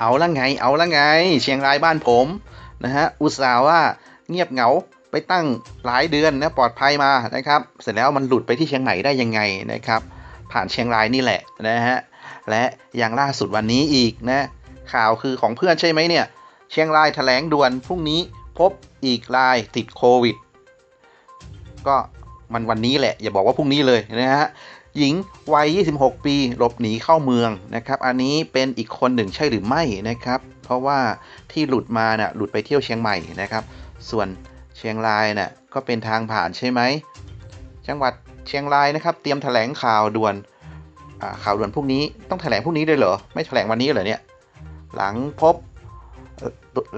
เอาละไง เอาละไง เชียงรายบ้านผมนะฮะ อุตส่าห์ว่าเงียบเหงาไปตั้งหลายเดือนนะปลอดภัยมานะครับ เสร็จแล้วมันหลุดไปที่เชียงใหม่ได้ยังไงนะครับ ผ่านเชียงรายนี่แหละนะฮะ และอย่างล่าสุดวันนี้อีกนะ ข่าวคือของเพื่อนใช่ไหมเนี่ย เชียงรายแถลงด่วนพรุ่งนี้พบอีกรายติดโควิด ก็มันวันนี้แหละ อย่าบอกว่าพรุ่งนี้เลยนะฮะ หญิงวัย 26 ปีหลบหนีเข้าเมืองนะครับ อันนี้เป็นอีกคนหนึ่งใช่หรือไม่นะครับ เพราะว่าที่หลุดมาน่ะหลุดไปเที่ยวเชียงใหม่นะครับ ส่วนเชียงรายน่ะก็เป็นทางผ่านใช่ไหม จังหวัดเชียงรายนะครับ เตรียมแถลงข่าวด่วนข่าวด่วนพรุ่งนี้ต้องแถลงพรุ่งนี้เลยเหรอ ไม่แถลงวันนี้เหรอเนี่ย หลังพบ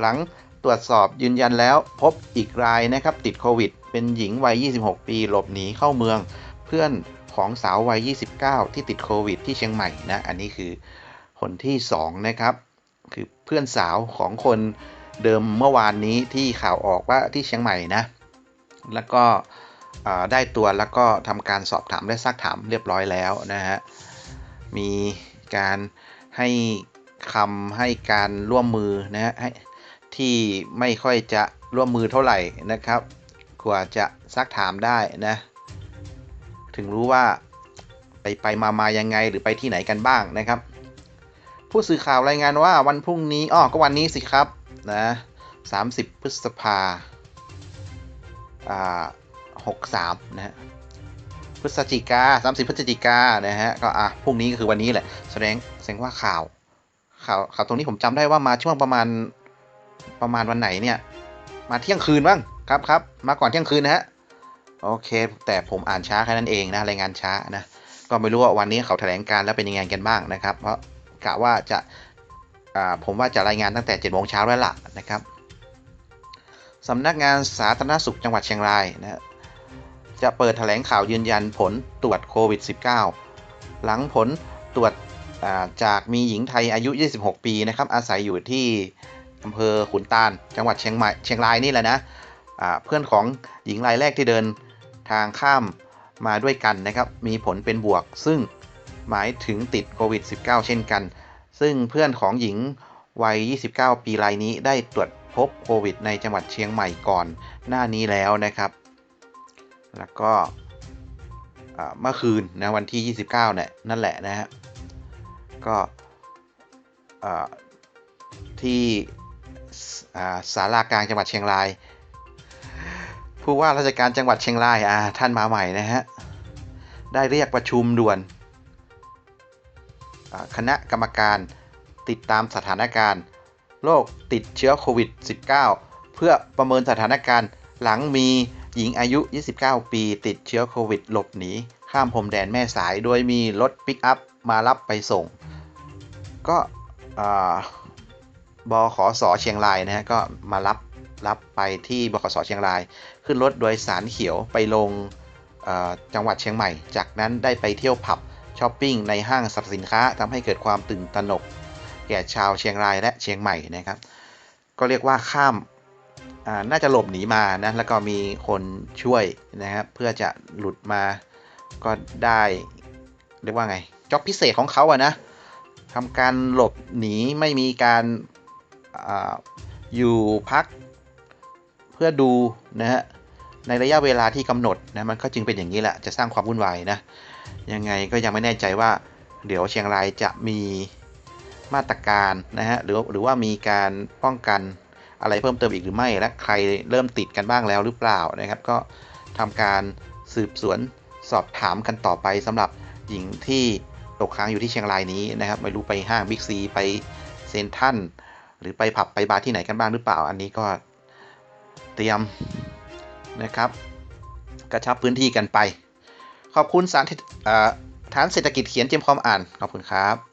หลังตรวจสอบยืนยันแล้วพบอีกรายนะครับติดโควิด เป็นหญิงวัย 26 ปีหลบหนีเข้าเมือง เพื่อน ของสาววัย 29 ที่ติดโควิด ที่เชียงใหม่นะ อันนี้คือคนที่ 2 นะครับ คือเพื่อนสาวของคนเดิมเมื่อวานนี้ที่ข่าวออกว่าที่เชียงใหม่นะ แล้วก็ได้ตัวแล้วก็ทำการสอบถามและซักถามเรียบร้อยแล้วนะฮะ มีการให้คำให้การร่วมมือนะฮะที่ไม่ค่อยจะร่วมมือเท่าไหร่นะครับ กว่าจะซักถามได้นะ ถึงรู้ว่าไปไปมามายังไงหรือไปที่ไหนกันบ้างนะครับ ผู้สื่อข่าวรายงานว่าวันพรุ่งนี้อ้อก็วันนี้สิครับนะ30 พฤษภาอ่า63 นะฮะพฤศจิกา 30 พฤศจิกานะฮะ ก็อะ พรุ่งนี้ก็คือวันนี้แหละ แสดง แสดงว่าข่าว ข่าว ข่าวตรงนี้ผมจำได้ว่ามาช่วงประมาณ ประมาณวันไหนเนี่ย มาเที่ยงคืนบ้าง ครับครับ มาก่อนเที่ยงคืนนะฮะ โอเค แต่ผมอ่านช้าแค่นั้นเองนะรายงานช้านะก็ไม่รู้ว่าวันนี้เขาแถลงการแล้วเป็นยังไงกันบ้างนะครับ เพราะกะว่าจะผมว่าจะรายงานตั้งแต่7จ็ดโมงเช้าแล้วล่ะนะครับสำนักงานสาธารณสุขจังหวัดเชียงรายนะจะเปิดแถลงข่าวยืนยันผลตรวจโควิด -19 หลังผลตรวจจากมีหญิงไทยอายุ 26 ปีนะครับอาศัยอยู่ที่อำเภอขุนตาล จังหวัดเชียงใหม่เชียงรายนี่แหละนะอ่าเพื่อนของหญิงรายแรกที่เดิน ทางข้ามมาด้วยกันนะครับ มีผลเป็นบวก ซึ่งหมายถึงติดโควิด -19 เช่นกัน ซึ่งเพื่อนของหญิงวัย 29 ปีรายนี้ได้ตรวจพบโควิด ในจังหวัดเชียงใหม่ก่อนหน้านี้แล้วนะครับ แล้วก็เมื่อคืนนะวันที่ 29เนี่ยนั่นแหละนะฮะ ก็ที่สาศาลากลางจังหวัดเชียงราย ผู้ว่าราชการจังหวัดเชียงรายอ่าท่านมาใหม่นะฮะ ได้เรียกประชุมด่วน คณะกรรมการติดตามสถานการณ์โรคติดเชื้อโควิด -19 เพื่อประเมินสถานการณ์หลังมีหญิงอายุ 29 ปี ติดเชื้อโควิด หลบหนี ข้ามพรมแดนแม่สาย โดยมีรถปิกอัพมารับไปส่ง ก็อ่าบขสเชียงรายนะฮะ ก็มารับ รับไปที่บขสเชียงราย ขึ้นรถโดยสารเขียวไปลงจังหวัดเชียงใหม่ จากนั้นได้ไปเที่ยวผับช้อปปิ้งในห้างสรรพสินค้าทำให้เกิดความตื่นตระหนก แก่ชาวเชียงรายและเชียงใหม่นะครับ ก็เรียกว่าข้ามน่าจะหลบหนีมานะแล้วก็มีคนช่วยนะครับเพื่อจะหลุดมาก็ได้เรียกว่าไงจ็อบพิเศษของเขาอะนะทำการหลบหนีไม่มีการอาอยู่พัก พื่อดูนะฮะในระยะเวลาที่กำหนดนะมันก็จึงเป็นอย่างนี้แหละจะสร้างความวุ่นวายนะยังไงก็ยังไม่แน่ใจว่า เดี๋ยวเชียงรายจะมีมาตรการนะฮะหรือหรือว่ามีการป้องกันอะไรเพิ่มเติมอีกหรือไม่ และใครเริ่มติดกันบ้างแล้วหรือเปล่านะครับ ก็ทำการสืบสวนสอบถามกันต่อไปสำหรับหญิงที่ตกค้างอยู่ที่เชียงรายนี้นะครับ ไม่รู้ไปห้างบิ๊กซีไปเซนทันหรือไปผับไปบาร์ที่ไหนกันบ้างหรือเปล่า อันนี้ก็ เตรียมนะครับ กระชับพื้นที่กันไป ขอบคุณสารฐานเศรษฐกิจเขียนเจมคอมอ่าน ขอบคุณครับ